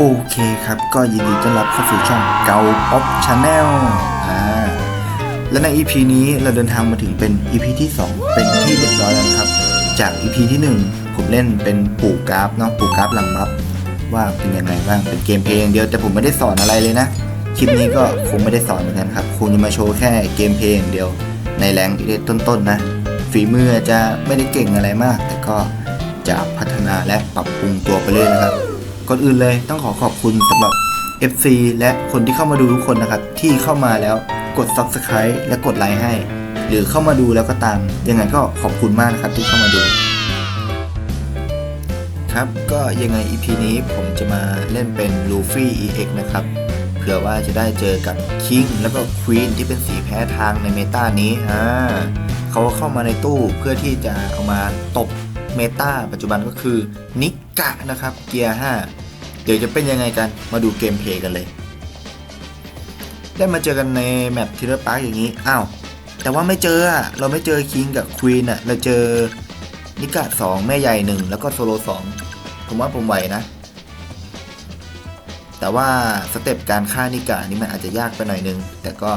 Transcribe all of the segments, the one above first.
โอเคครับ ก็ยินดีต้อนรับเข้าสู่ช่องเกาออฟชาแนลอ่าและใน EP นี้เราเดินทางมาถึงเป็น EP ที่ 2 เป็นที่เรียบร้อยแล้วครับ จาก EP ที่ 1 ผมเล่นเป็นปู่กราฟเนาะปู่กราฟหลังบัฟว่าเป็นยังไงบ้างเป็นเกมเพลย์อย่างเดียว แต่ผมไม่ได้สอนอะไรเลยนะ คลิปนี้ก็คงไม่ได้สอนเหมือนกันครับคงจะมาโชว์แค่เกมเพลย์อย่างเดียว ในแรงที่ต้นๆนะฝีมือจะไม่ได้เก่งอะไรมาก แต่ก็จะพัฒนาและปรับปรุงตัวไปเรื่อยนะครับ ก่อนอื่นเลยต้องขอขอบคุณสำหรับ FC และคนที่เข้ามาดูทุกคนนะครับ ที่เข้ามาแล้วกด Subscribe และกดไลค์ให้ หรือเข้ามาดูแล้วก็ตาม ยังไงก็ขอบคุณมากนะครับที่เข้ามาดู ครับก็ยังไง EP นี้ผมจะมาเล่นเป็นลูฟี่ EX นะครับเผื่อว่าจะได้เจอกับคิงแล้วก็ควีนที่เป็นสีแพ้ทางในเมตานี้อ่าเขาเข้ามาในตู้เพื่อที่จะเอามาตบ เมตาปัจจุบันก็คือนิกะนะครับเกียร์ 5 เดี๋ยวจะเป็นยังไงกันมาดูเกมเพลย์กันเลย ได้มาเจอกันในแมปทีเลอร์พาร์คอย่างนี้ อ้าว แต่ว่าไม่เจออะเราไม่เจอคิงกับควีนอะเราเจอนิกะ 2 แม่ใหญ่ 1 แล้วก็โซโล2ผมว่าผมไหวนะ แต่ว่าสเต็ปการฆ่านิกะนี่มันอาจจะยากไปหน่อยนึง แต่ก็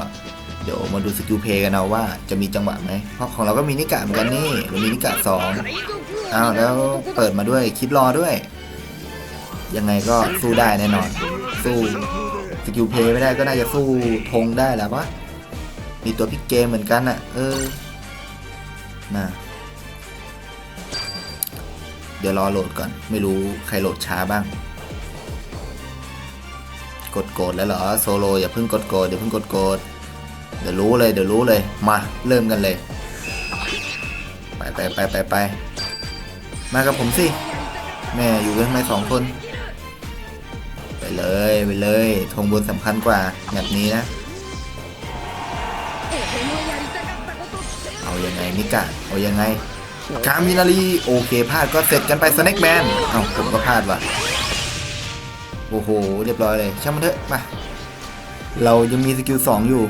เดี๋ยวมาดูสกิลเพย์กันเอาว่าจะมีจังหวะไหม เพราะของเราก็มีนิกะเหมือนกันนี่เรามีนิกะสอง อ้าวแล้วเปิดมาด้วยคิดรอด้วย ยังไงก็สู้ได้แน่นอน สู้สกิลเพย์ไม่ได้ก็น่าจะสู้ธงได้แหล้ววะมีตัวพิกเกมเหมือนกันอะ เออนะเดี๋ยวรอโหลดก่อน ไม่รู้ใครโหลดช้าบ้าง กดโกดแล้วเหรอโซโลอย่าเพิ่งกดโกดเดี๋ยวเพิ่งกดโกดเดี๋ยวรู้เลยเดี๋ยวรู้เลย มา เริ่มกันเลย ไปไปไปไปไป มากับผมสิ แม่อยู่กันทำไมสองคน ไปเลยไปเลยธงบนสำคัญกว่าแบบนี้นะ เอายังไงนิกะ เอายังไงคามินารีโอเคพลาดก็เสร็จกันไปสแน็คแมนเอ้าผมก็พลาดว่ะ โอ้โห เรียบร้อยเลยช่างมันเถอะมาเรายังมีสกิลสองอยู่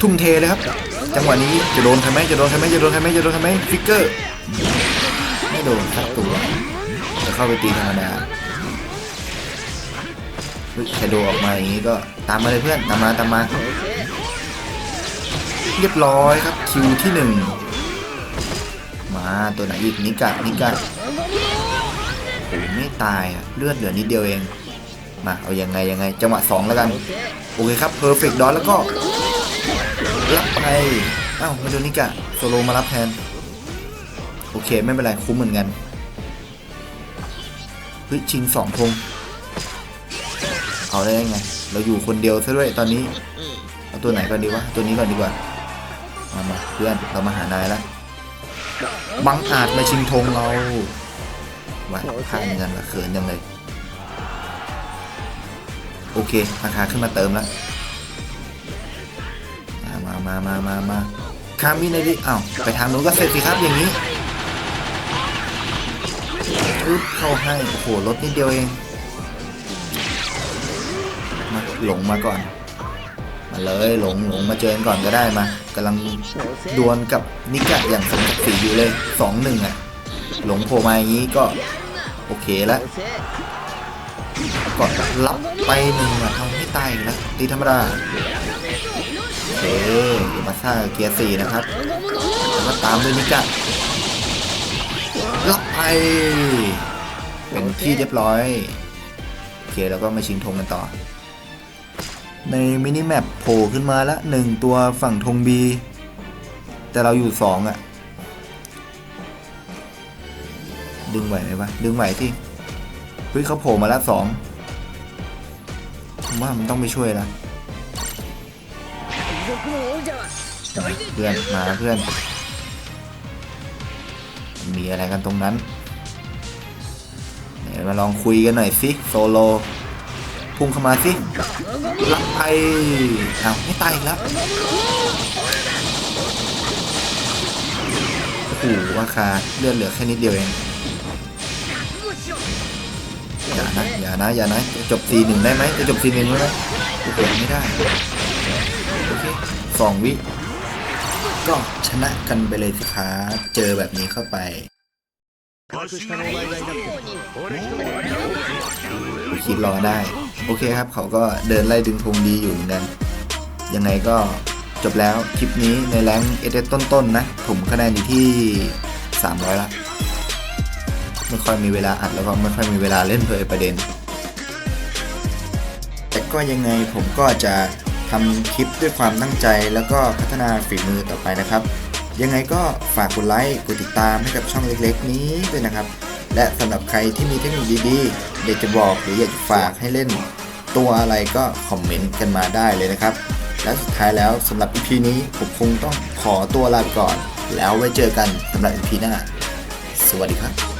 ทุ่มเทเลยครับ จังหวะนี้จะโดนใครไหมจะโดนใครไหมจะโดนใครไหมจะโดนใครไหมฟิกเกอร์ไม่โดนครับตัวจะเข้าไปตีธรรมดาเฮ้ยใครโดออกมาอย่างนี้ก็ตามมาเลยเพื่อนตามมาตามมา เรียบร้อยครับคิวที่หนึ่งมาตัวไหนอีกนิกะนิกะโอ้ไม่ตายอะเลือดเหลือนิดเดียวเองมาเอายังไงยังไงจังหวะ2แล้วกัน โอเคครับเพอร์เฟกต์ดอนแล้วก็ รับไปอ้าวมาโดนิกะโซโลมารับแทน โอเคไม่เป็นไรคุ้มเหมือนกันเฮ้ยชิงสองธงเอาได้ยังไง เราอยู่คนเดียวซะด้วยตอนนี้ เอาตัวไหนก่อนดีวะ ตัวนี้ก่อนดีกว่ามามาเพื่อนเรามาหานายแล้วบังอาจมาชิงธงเราว่าพลาดเงินละเขินจังเลย โอเคราคาขึ้นมาเติมแล้ว มามามามามามาคามินาริอ้าวไปทางนู้นก็เสร็จสิครับอย่างนี้อึ๊บเข้าให้โอ้โหลดนิดเดียวเองมาหลงมาก่อน มาเลยหลงหลงมาเจอกันก่อนก็ได้มากำลังดวลกับนิกะอย่างสมศักดิ์ศรีอยู่เลยสองหนึ่งอะหลงโผล่มาอย่างนี้ก็โอเคแล้วก็รับไปหนึ่งอะเอาไม่ตายนะตีธรรมดา เคเดี๋ยวมาซ่าเกียร์สี่นะครับแล้วก็ตามด้วยนิกะรับไปเป็นที่เรียบร้อยโอเคแล้วก็มาชิงธงกันต่อ ในมินิแมปโผล่ขึ้นมาละหนึ่งตัวฝั่งธงบีแต่เราอยู่สองอะดึงไหวไหมวะดึงไหวที่เฮ้ยเขาโผล่มาแล้วสองผมว่ามันต้องไปช่วยละ เพื่อนมาเพื่อน มีอะไรกันตรงนั้นเดี๋ยวมาลองคุยกันหน่อยสิโซโลพุ่งเข้ามาสิรับไปเอ้าไม่ตายแล้วโอ้โหว่าคาเลือดเหลือแค่นิดเดียวเองอย่านะอย่านะอย่านะจะจบซีหนึ่งได้ไหมจะจบซีหนึ่งได้ไหมโอ้โหไม่ได้ กองวิ ก็ชนะกันไปเลยสิครับเจอแบบนี้เข้าไปคิดรอได้ โอเคครับ เขาก็เดินไล่ดึงธงดีอยู่เหมือนกัน ยังไงก็จบแล้วคลิปนี้ในแรงเอเดต้นๆนนะ ผมคะแนนอยู่ที่ 300 ละไม่ค่อยมีเวลาอัดแล้วก็ไม่ค่อยมีเวลาเล่นเพลยประเด็น แต่ก็ยังไงผมก็จะ ทำคลิปด้วยความตั้งใจ แล้วก็พัฒนาฝีมือต่อไปนะครับ ยังไงก็ฝากกดไลค์กดติดตามให้กับช่องเล็กๆ นี้ด้วยนะครับ และสำหรับใครที่มีเทคนิคดีๆอยากจะบอกหรืออยากฝากให้เล่น ตัวอะไรก็คอมเมนต์กันมาได้เลยนะครับ และสุดท้ายแล้วสำหรับ EP นี้ผมคงต้องขอตัวลาไปก่อน แล้วไว้เจอกันสำหรับ EP หน้าสวัสดีครับ